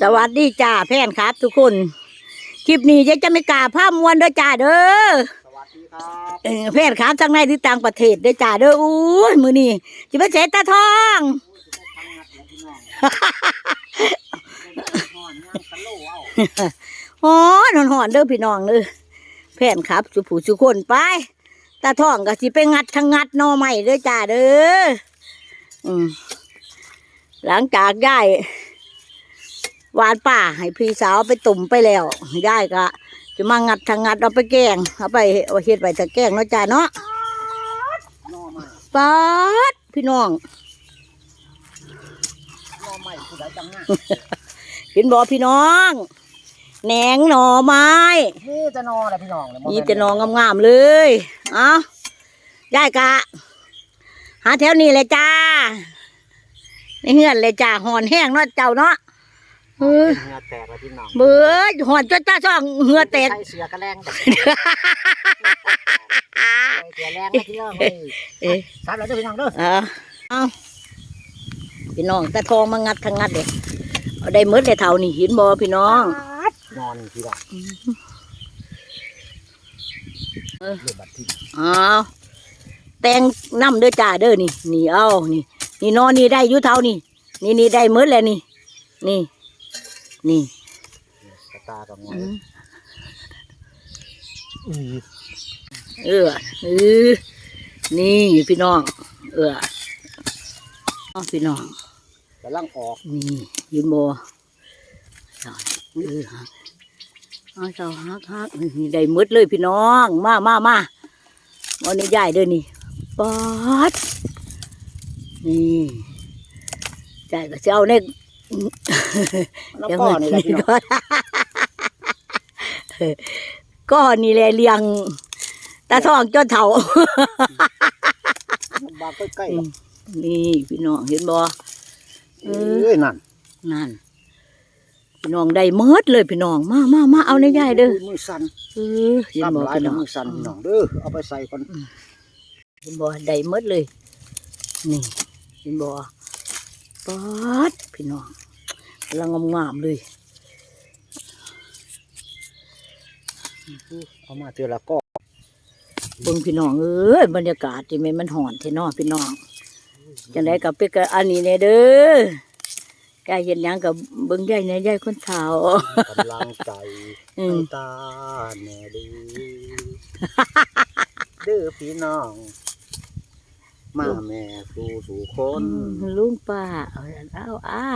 สวัสดีจ้าแพนครับ ทุกคน คลิปนี้ยังจะไม่กล้าผ้ามวนเด้อจ้าเด้อสวัสดีครับเออแพนครับทั้งในที่ต่างประเทศเด้อจ้าเด้ออู้ยมือนี่จิมาเสตาทองห่อนย่างตะโลเอาหอนหอนๆเด้อพี่น้องเด้อแพนครับ สุผู้สุคนไปตาทองก็สิไปงัดทางงัดหนอใหม่เด้อจ้าเด้ออืมหลังจากได้ หวานป่าให้พี่สาวไปตุ่มไปแล้วได้ก็จะมางัดทางงัดเอาไปแกงเอาไปเอาเฮ็ดไปตะแกงเนาะจ้าเนาะหน่อไม้ป๊าดพี่น้องหน่อไม้ผู้ใดจังหน้าเห็นบ่พี่น้องแหนงหน่อไม้นี่จะนออะไรพี่น้องเลยนี่จะหนองงามๆเลยเอาได้กะ หาแถวนี้เลยจ้าในเฮือนเลยจ้าหอนแห้งเนาะเจ้าเนาะ เออเหงื่อแตกแล้วพี่น้องเบื่อหอนจ้าจ้าช่องเหือแตกใส่เสือกระแรงแต่ใส่เสือแรงนะพี่น้องเฮ้ยเอ๊ะสามแล้วเด้อพี่น้องเด้อเอาเอาพี่น้องตะทองมางัดทางงัดเลยเอาได้หมดเลยเท่านี่เห็นบ่พี่น้องนอนพี่น้องเออเรื่องบัตรที่เอาแตงน้ำเด้อจ้าเด้อนี่นี่เอานี่นี่นอนนี่ได้อยู่เท่านี่นี่นี่ได้หมดแล้วนี่นี่ นี่กระตากับงออืมอือเออเออนี่พี่น้อง เออเอาพี่น้องกำลังออกนี่ยืนโบเอาเออฮักเอาเจ้าฮักฮักนี่ได้หมดเลยพี่น้อง มามามาวันนี้ใหญ่เด้อนี่ปอดนี่ใหญ่ก็จะเอาเนี่ ยน้ำก้อนนี่แหละพี่น้องก่อนก็นี่แหละเลี้ยงตาทองจนเถ่าบางใกล้ๆหรอกนี่พี่น้องเห็นบ่เอ้ยนั่นนั่นพี่น้องได้เมิดเลยพี่น้องมามามาเอาในยายเด้อมือสั่นเออเห็นซ้ำบ่หลายพี่แล้น้วองมือสั่นพี่น้องเด้อเอาไปใส่ก่อนเห็นบ่ได้เมิดเลย นี่เห็นบ่ ปอดพี่น้องกำลังงามๆเลยเอามาเจอละก็เบิ่งพี่น้องเอ้ยบรรยากาศที่แม่นมันหอนแท้เนาะพี่น้องจังไดกับเป็กอันนี้แน่เด้อแกเห็นหยังกับเบิ่งยายแหน่ยายคนเฒ่ากำลังใจอืมให้ตาแน่ดีเด้อพี่น้อง มาแม่สู่สู่คนลุงป้าเอาเอาอ้า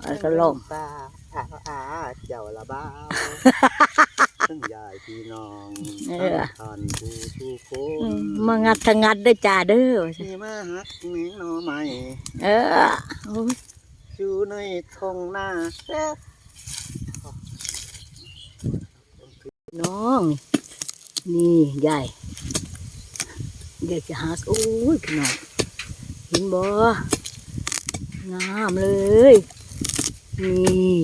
เอาก็ลงตาอาอาเจ้าละบ้าวทั้งยายพี่น้องทั้งท่านผู้สู่คอืนมมางัดทางงัดได้อจ้าเด้อที่มาหักแมงหน่อไม้เออโอ้ยอยู่ในทงหน้าเอ๊ะน้อง นี่ยาย เดี๋ยวจะหาโอ้ยพี่น้องเห็นบ่งามเลยนี่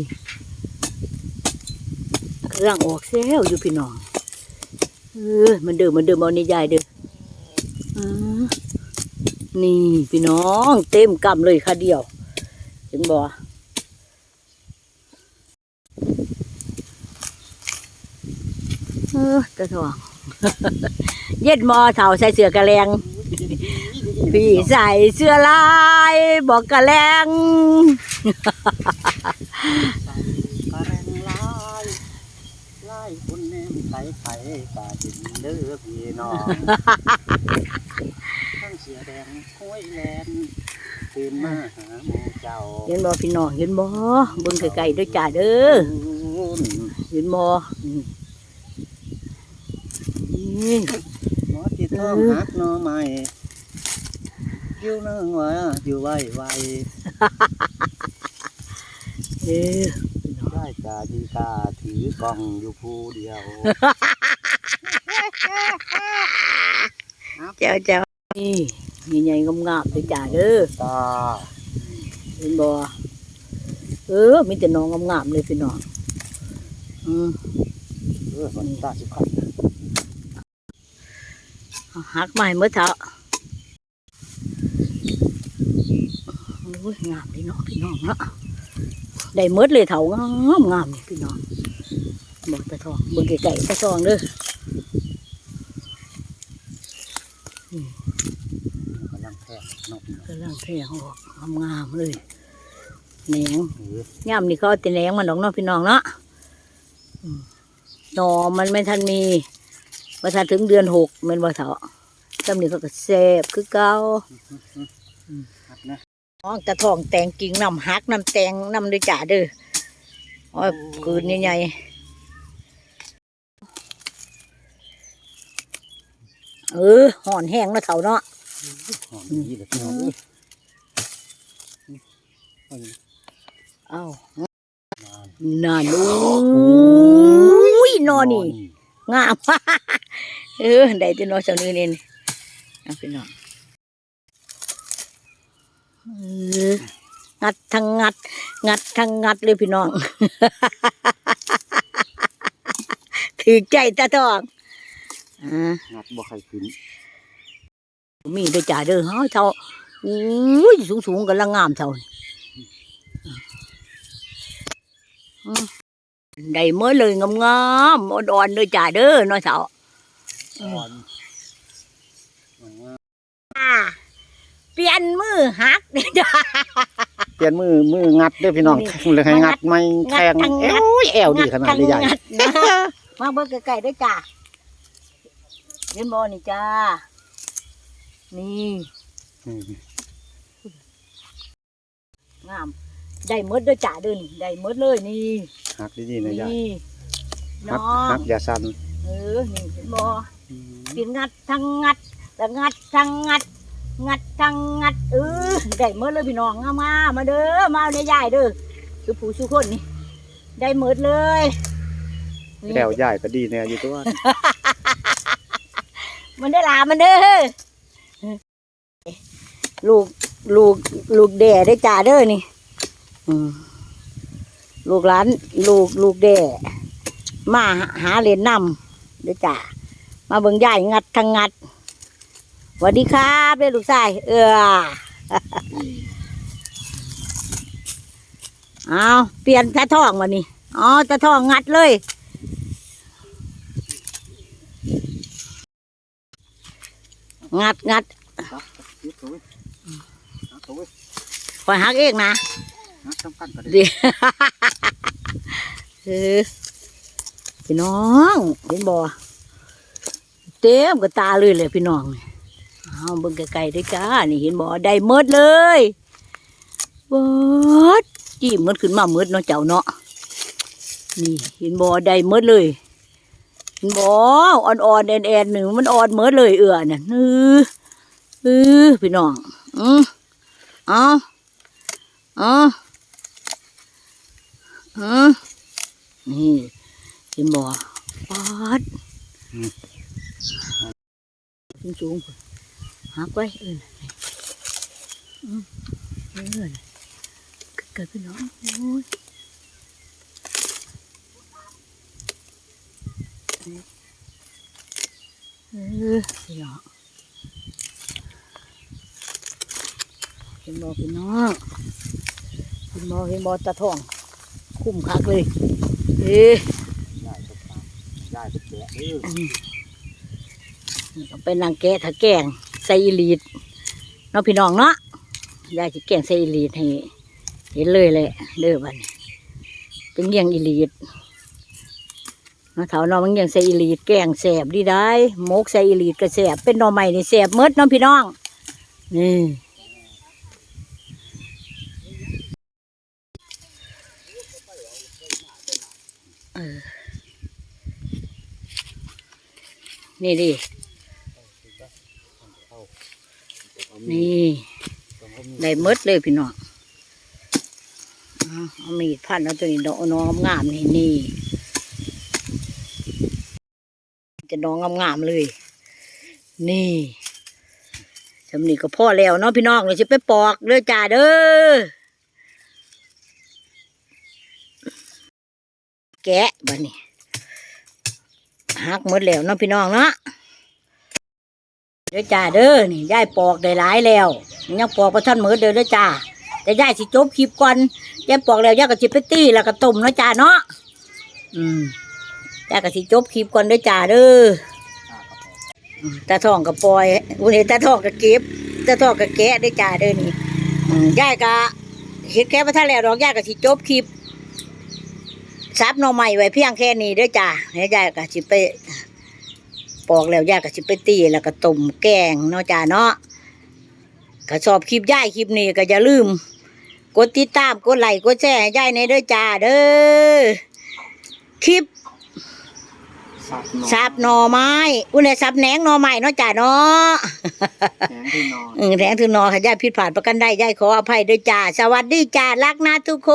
กำลังออกเซลอยู่พี่น้องเออมันเดิมมันเดิมเอานี่ยายเด้ออ่านี่พี่น้องเต็มกำเลยค่ะเดียว เห็นบ่เออตะทอง เย็ดหมอเท่าใส่เสื้อกระแลง พี่ใส่เสื้อลายบอกกระแลงกระแรงลายลายคนแนมใสใสกาดินเด้อพี่น้องทั้งเสียแดงห้อยแลนตื่นมาหาหมูเจ้าเห็นบ่พี่น้องเห็นบ่เบิ่งไกลๆด้วยจ้าเด้อเห็นบ่ นี่หมอที่ท้องหักหน้อไม้อยู่เนื่องว่าอยู่ไว้ไว้เออได้กาดีกาถือกล้องอยู่ผู้เดียวเจ้าเจ้านี่ใหญ่ๆงามๆด้วยจ้าเด้อตาเห็นบ่เออมีแต่น้องงามๆเลยพี่น้องอืมเออวันตาสิพัน เอาหักไม้เมื่อเช้าโอ้ยงามดีเนาะพี่น้องเนาะได้หมดเลยเถางามงามนี่พี่น้องบอกตะทองเบิ่งไก่ตะทองเด้อกำลังแทงนกกำลังแพร่ออกงามๆเลยแหนงเออย่ำนี่เขาเอาแต่แหนงมันดอกเนาะพี่น้องเนาะอืมหนอมันไม่ทันมี ว่าถ้าถึงเดือนหกแมันว่าเถาจำนี่เขาก็แซ่บคือเก่าครับนะน้องตะทองแตงกิ่งน้ำฮักน้ำแตงน้ำด้วยจ่าเด้อโอ้ยคืนใหญ่ๆเออห่อนแห้งเนาะเถาเนาะหอมดีเลยพี่น้องเอ้ยเอาอยู่เอ้านานน่าดูยนอนนี่ งามเออได้แต่นอนเช้านี้นี่เอาไปนอนเอองัดทั้งงัด งัดทั้งงัดเลยพี่น้องถือใจตาทองอ่างัดบ่ใครขึ้นมีเด้อจ่าเด้อเฮาเท่าอุ้ยสูงสูงๆกันละงามเท่านี่อืม ได้เมื่อเลยงามงามๆอ่อนๆเด้อจ่าเด้อน้อยเท่าอ่อนอ่าเปลี่ยนมือหักเด้อจ้า เปลี่ยนมือมืองัดเด้อพี่น้องนี่เลยให้งัดไม่งัแทดงทั้งงัเอ้ดยแอวดีขนาดนี้ใหญ่งัดนะมาเบิ่งใกล้ๆเด้อจ้าเห็นบ่นี่จ้า นี่อืมงาม ได้หมดเด้อจ่าเด้อนี่ได้หมดเลยนี่ หักดีๆนะใหญ่นี่หัน้กองหักอย่าสั่นเออนี่เห็นบ่กินงัดทั้งงัดแล้วงัดทั้งงัด งัดทั้งงัดเออได้หมดเลยพี่น้องเอามามาเด้อมาเอาในยายเด้อคือผู้สุคนนี่ได้หมดเลยนี่แอวใหญ่ก็ดีแน่อยู่ตัวมันได้อลามันเด้อลูกลูกลูกแด่ได้อจ่าเด้อนี่อืม ลูกหลานลูกลูกแด่มาหาเหรียญนำเด้อจ้ามาเบิ่งยายงัดทั้งงัดสวัสดีครับเด้อลูกชายเออเอาเปลี่ยนตาทองมานี่อ๋อตาทองงัดเลยงัดงัดยึดตัวไว้หักตัวไว้คอยหักเองนะหักสำคัญก็ได้ดี เออพี่น้องเห็นบ่เต็มกับตาเลยเลยพี่น้องเอาเบิ่งไกลๆด้วยจ้านี่เห็นบ่ได้หมดเลยเบิดจิ้มมันขึ้นมาหมดเนาะเจ้าเนาะนี่เห็นบ่ได้หมดเลยเห็นบ่อ่อนๆแอนๆหนึ่งมันอ่อนหมดเลยเอื้อน่ะเออเออพี่น้องอือเอาเอาฮะ นี่เห็นบ่ปาดสูงสูงๆหักไว้เอออืมเออเกิดพี่น้องโอ้ยเออพี่น้องเห็นบ่พี่น้องเห็นบ่เห็นบ่ตาทอง คุ้มคักเลย เอ๊ะได้ได้ทุกแกะเออเอาไปนางแกะถ้าแกงใส่อีลีดเนาะพี่น้องเนาะยายจะแกงใส่อีลีดให้เห็นเลยแหละเด้อบัดนี้เป็นเลี้ยงอีลีดเนาเถาเนาะมันเลี้ยงใส่อีลีดแกงแสบดีได้หมกใส่อีลีดก็แสบเป็นหน่อใหม่นี่แสบเมดเนาะพี่น้องนี่ นี่ดิ นี่ได้มดเลยพี่น้องเอาเอามีดพันเอาตัวนี้ดอกน้องงามนี่นี่ จะน้องงามๆเลย นี่สำนี่ก็พ่อแล้วเนาะพี่น้องเราจะไปปอกเด้อจ้าเด้อ แกะบัดนี้ หักหมดแล้วเนาะพี่น้องเนาะเด้อจ้าเด้อนี่ยายปอกได้หลายแล้วยังปอกประท่านมือเด้อเด้อจ้าแต่ยายสิจบคลิปก่อนยายบอกแล้วยายก็สิไปตี้แล้วก็ต้มเนาะจ้าเนาะอืมยายก็สิจบคลิปก่อนเด้อจ้าเด้อตาทองกับปล่อยวันนี้ตาทองกับเก็บตาทองกับแกะเด้อจ้าเด้อนี่ยายก็เฮ็ดแค่พระท่านแล้วดอกยายก็สิจบคลิป ซับหน่อใหม่ไว้เพียงแค่นี้เด้อจ้าแล้วยายก็สิไปปอกแล้วยายก็สิไปตีแล้วก็ต้มแกงเนาะจ้าเนาะก็ชอบคลิปยายคลิปนี้ก็อย่าลืมกดติดตามกดไลค์กดแชร์ให้ยายในเด้อจ้าเด้อคลิป สับหนอนสับหน่อไม้ อุ้ยสับแหนงหน่อไม้เนาะจ้าเนาะแหงที่นอนเออแหนงถือหนอค่ะย่ายผิดพลาดประกันได้ย่ายขออภัยด้วยจ้าสวัสดีจ้ารักนะทุกค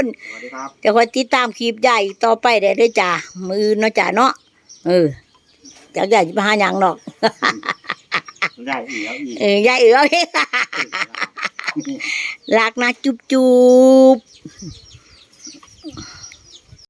นสวัสดีครับจะคอยติดตามคลิปย่ายต่อไปได้เด้อจ้ามือเนาะจ้าเนาะเออจากย่ายจะมาหาหยังหรอกได้อีกแล้วอีกเออย่ายเอ๋อรักนะจุ๊บจุ๊บ